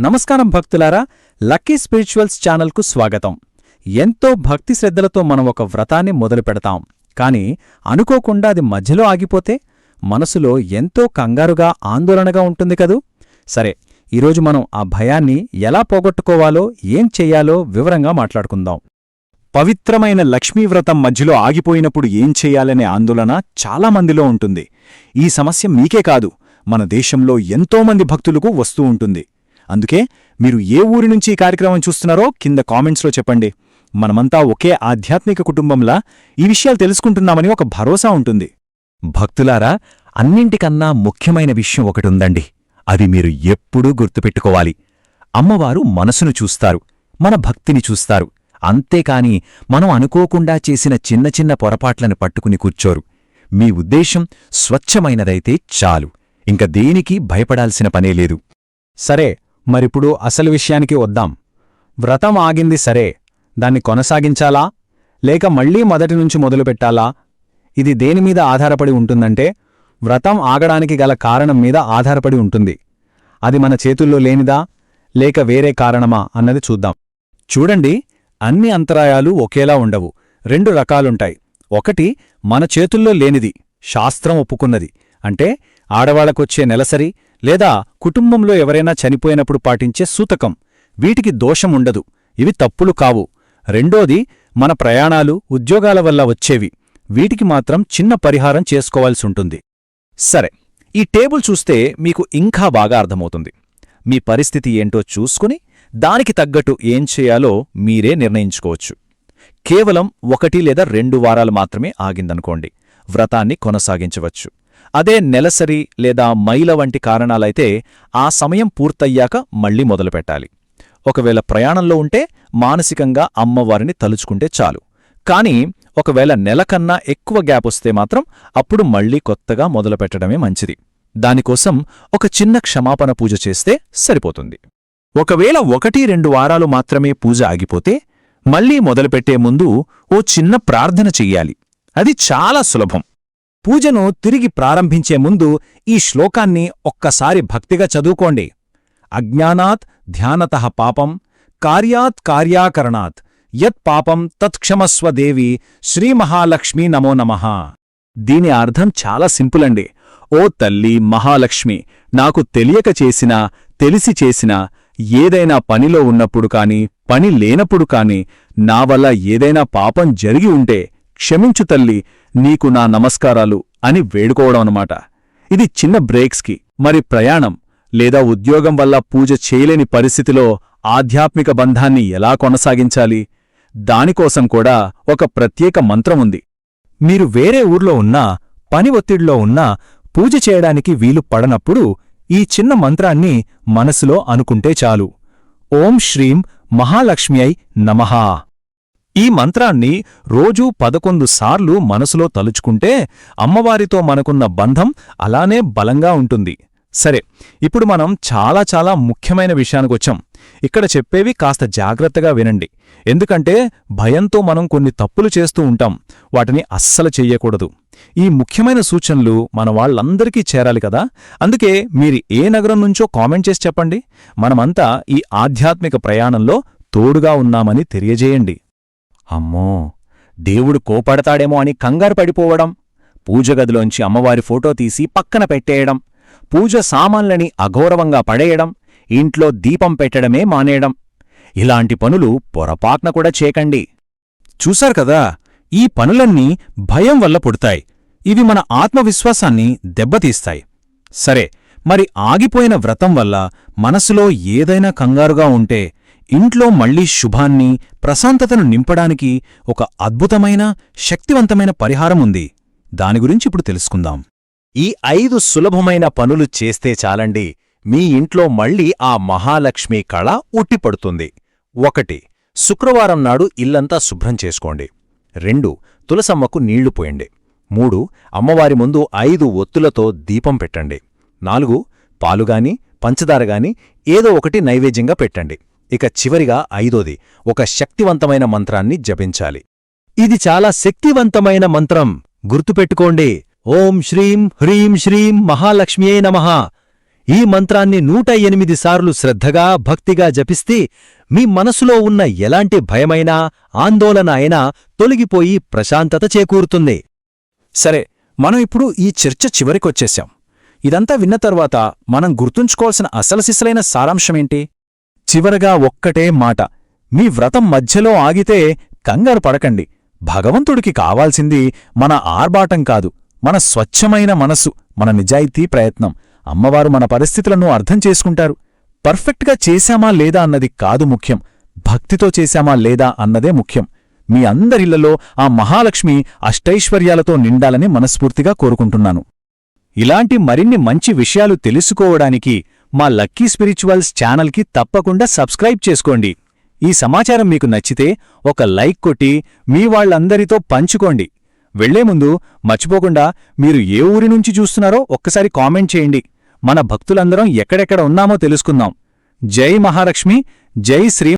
నమస్కారం భక్తులారా lucky spirituals ఛానల్కు స్వాగతం. ఎంతో భక్తి శ్రద్ధలతో మనం ఒక వ్రతాన్ని మొదలు పెడతాం. కాని అనుకోకుండా అది మధ్యలో ఆగిపోతే మనసులో ఎంతో కంగారుగా ఆందోళనగా ఉంటుంది కదూ? సరే ఈరోజు మనం ఆ భయాన్ని ఎలా పోగొట్టుకోవాలో ఏం చెయ్యాలో వివరంగా మాట్లాడుకుందాం. పవిత్రమైన లక్ష్మీవ్రతం మధ్యలో ఆగిపోయినప్పుడు ఏం చెయ్యాలనే ఆందోళన చాలా మందిలో ఉంటుంది. ఈ సమస్య మీకే కాదు మన దేశంలో ఎంతోమంది భక్తులకు వస్తూ ఉంటుంది. అందుకే మీరు ఏ ఊరి నుంచి ఈ కార్యక్రమం చూస్తున్నారో కింద కామెంట్స్లో చెప్పండి. మనమంతా ఒకే ఆధ్యాత్మిక కుటుంబంలా ఈ విషయాలు తెలుసుకుంటున్నామని ఒక భరోసా ఉంటుంది. భక్తులారా అన్నింటికన్నా ముఖ్యమైన విషయం ఒకటుందండి అది మీరు ఎప్పుడూ గుర్తుపెట్టుకోవాలి. అమ్మవారు మనసును చూస్తారు మన భక్తిని చూస్తారు. అంతేకాని మనం అనుకోకుండా చేసిన చిన్న చిన్న పొరపాట్లను పట్టుకుని కూర్చోరు. మీ ఉద్దేశం స్వచ్ఛమైనదైతే చాలు. ఇంక దేనికి భయపడాల్సిన పనేలేదు సరే మరిప్పుడు అసలు విషయానికి వద్దాం. వ్రతం ఆగింది సరే దాన్ని కొనసాగించాలా? లేక మళ్ళీ మొదటి నుంచి మొదలుపెట్టాలా ఇది దేనిమీద ఆధారపడి ఉంటుందంటే వ్రతం ఆగడానికి గల కారణం మీద ఆధారపడి ఉంటుంది. అది మన చేతుల్లో లేనిదా? లేక వేరే కారణమా? అన్నది చూద్దాం. చూడండి అన్ని అంతరాయాలు ఒకేలా ఉండవు. రెండు రకాలుంటాయి. ఒకటి మన చేతుల్లో లేనిది. శాస్త్రం ఒప్పుకున్నది. అంటే ఆడవాళ్ళకొచ్చే నెలసరి లేదా కుటుంబంలో ఎవరైనా చనిపోయినప్పుడు పాటించే సూతకం. వీటికి దోషముండదు ఇవి తప్పులు కావు. రెండోది మన ప్రయాణాలు ఉద్యోగాల వల్ల వచ్చేవి. వీటికి మాత్రం చిన్న పరిహారం చేసుకోవాల్సుంటుంది సరే ఈ టేబుల్ చూస్తే మీకు ఇంకా బాగా అర్థమవుతుంది. మీ పరిస్థితి ఏంటో చూసుకుని దానికి తగ్గట్టు ఏం చేయాలో మీరే నిర్ణయించుకోవచ్చు. కేవలం ఒకటి లేదా రెండు వారాలు మాత్రమే ఆగిందనుకోండి. వ్రతాన్ని కొనసాగించవచ్చు. అదే నెలసరి లేదా మైల వంటి కారణాలైతే ఆ సమయం పూర్తయ్యాక మళ్ళీ మొదలుపెట్టాలి. ఒకవేళ ప్రయాణంలో ఉంటే మానసికంగా అమ్మవారిని తలుచుకుంటే చాలు. కాని ఒకవేళ నెలకన్నా ఎక్కువ గ్యాప్ వస్తే మాత్రం అప్పుడు మళ్ళీ కొత్తగా మొదలుపెట్టడమే మంచిది. దానికోసం ఒక చిన్న క్షమాపణ పూజ చేస్తే సరిపోతుంది. ఒకవేళ ఒకటి రెండు వారాలు మాత్రమే పూజ ఆగిపోతే మళ్ళీ మొదలుపెట్టే ముందు ఓ చిన్న ప్రార్థన చెయ్యాలి. అది చాలా సులభం. పూజను తిరిగి ప్రారంభించే ముందు ఈ శ్లోకాన్ని ఒక్కసారి భక్తిగా చదువుకోండి. అజ్ఞానాత్ ధ్యానతః పాపం కార్యాత్ కార్యాకరణాత్ యత్ పాపం తత్క్షమస్వ శ్రీమహాలక్ష్మీ నమో నమః. దీని అర్థం చాలా సింపుల్ అండి ఓ తల్లి మహాలక్ష్మి నాకు తెలియక చేసినా తెలిసి చేసినా ఏదైనా పనిలో ఉన్నప్పుడు కాని పని లేనప్పుడు కాని నా వల్ల ఏదైనా పాపం జరిగి ఉంటే క్షమించు తల్లి నీకు నా నమస్కారాలు అని వేడుకోవడం అన్నమాట. ఇది చిన్న బ్రేక్స్కి మరి ప్రయాణం లేదా ఉద్యోగం వల్ల పూజ చేయలేని పరిస్థితిలో ఆధ్యాత్మిక బంధాన్ని ఎలా కొనసాగించాలి? దానికోసం కూడా ఒక ప్రత్యేక మంత్రం ఉంది. మీరు వేరే ఊర్లో ఉన్నా పని ఒత్తిడిలో ఉన్నా పూజ చేయడానికి వీలు పడనప్పుడు ఈ చిన్న మంత్రాన్ని మనసులో అనుకుంటే చాలు. ఓం శ్రీం మహాలక్ష్మి అయి నమః. ఈ మంత్రాన్ని రోజూ పదకొండు సార్లు మనసులో తలుచుకుంటే అమ్మవారితో మనకున్న బంధం అలానే బలంగా ఉంటుంది. సరే ఇప్పుడు మనం చాలా చాలా ముఖ్యమైన విషయానికొచ్చాం ఇక్కడ చెప్పేవి కాస్త జాగ్రత్తగా వినండి. ఎందుకంటే భయంతో మనం కొన్ని తప్పులు చేస్తూ ఉంటాం. వాటిని అస్సలు చెయ్యకూడదు ఈ ముఖ్యమైన సూచనలు మన వాళ్ళందరికీ చేరాలి కదా? అందుకే మీరు ఏ నగరం నుంచో కామెంట్ చేసి చెప్పండి. మనమంతా ఈ ఆధ్యాత్మిక ప్రయాణంలో తోడుగా ఉన్నామని తెలియజేయండి. అమ్మో దేవుడు కోపడతాడేమో అని కంగారు పడిపోవడం పూజగదిలోంచి అమ్మవారి ఫోటో తీసి పక్కన పెట్టేయడం పూజ సామాన్లని అఘోరవంగా పడేయడం ఇంట్లో దీపం పెట్టడమే మానేయడం. ఇలాంటి పనులు పొరపాట్న కూడా చేయకండి. చూశారు కదా ఈ పనులన్నీ భయం వల్ల పుడతాయి. ఇవి మన ఆత్మవిశ్వాసాన్ని దెబ్బతీస్తాయి. సరే మరి ఆగిపోయిన వ్రతం వల్ల మనసులో ఏదైనా కంగారుగా ఉంటే ఇంట్లో మళ్ళీ శుభాన్ని ప్రశాంతతను నింపడానికి ఒక అద్భుతమైన శక్తివంతమైన పరిహారం ఉంది. దాని గురించి ఇప్పుడు తెలుసుకుందాం. ఈ ఐదు సులభమైన పనులు చేస్తే చాలండి. మీ ఇంట్లో మళ్ళీ ఆ మహాలక్ష్మి కళ ఉట్టిపడుతుంది ఒకటి శుక్రవారం నాడు ఇల్లంతా శుభ్రం చేసుకోండి. రెండు తులసమ్మకు నీళ్ళు పోయండి. మూడు అమ్మవారి ముందు ఐదు ఒత్తులతో దీపం పెట్టండి. నాలుగు పాలుగాని పంచదారగాని ఏదో ఒకటి నైవేద్యంగా పెట్టండి. ఇక చివరిగా ఐదోది ఒక శక్తివంతమైన మంత్రాన్ని జపించాలి. ఇది చాలా శక్తివంతమైన మంత్రం. గుర్తుపెట్టుకోండి. ఓం శ్రీం హ్రీం శ్రీం మహాలక్ష్మియే నమ. ఈ మంత్రాన్ని నూట ఎనిమిది సార్లు శ్రద్ధగా భక్తిగా జపిస్తే మీ మనసులో ఉన్న ఎలాంటి భయమైనా ఆందోళన అయినా తొలగిపోయి ప్రశాంతత చేకూరుతుంది. సరే మనం ఇప్పుడు ఈ చర్చ చివరికొచ్చేశాం. ఇదంతా విన్న తర్వాత మనం గుర్తుంచుకోవాల్సిన అసలు సిసలైన సారాంశమేంటి చివరగా ఒక్కటే మాట. మీ వ్రతం మధ్యలో ఆగితే కంగారు పడకండి. భగవంతుడికి కావాల్సింది మన ఆర్బాటం కాదు మన స్వచ్ఛమైన మనస్సు మన నిజాయితీ ప్రయత్నం. అమ్మవారు మన పరిస్థితులను అర్థం చేసుకుంటారు. పర్ఫెక్ట్గా చేశామా లేదా అన్నది కాదు ముఖ్యం. భక్తితో చేశామా లేదా అన్నదే ముఖ్యం. మీ అందరిళ్ళలో ఆ మహాలక్ష్మి అష్టైశ్వర్యాలతో నిండాలని మనస్ఫూర్తిగా కోరుకుంటున్నాను. ఇలాంటి మరిన్ని మంచి విషయాలు తెలుసుకోవడానికి మా లక్కీ స్పిరిచువల్స్ ఛానల్కి తప్పకుండా సబ్స్క్రైబ్ చేసుకోండి. ఈ సమాచారం మీకు నచ్చితే ఒక లైక్ కొట్టి మీ వాళ్ళందరితో పంచుకోండి. వెళ్ళే ముందు మర్చిపోకుండా మీరు ఏ ఊరి నుంచి చూస్తున్నారో ఒక్కసారి కామెంట్ చేయండి. మన భక్తులందరం ఎక్కడెక్కడ ఉన్నామో తెలుసుకుందాం. జై మహాలక్ష్మి జై శ్రీ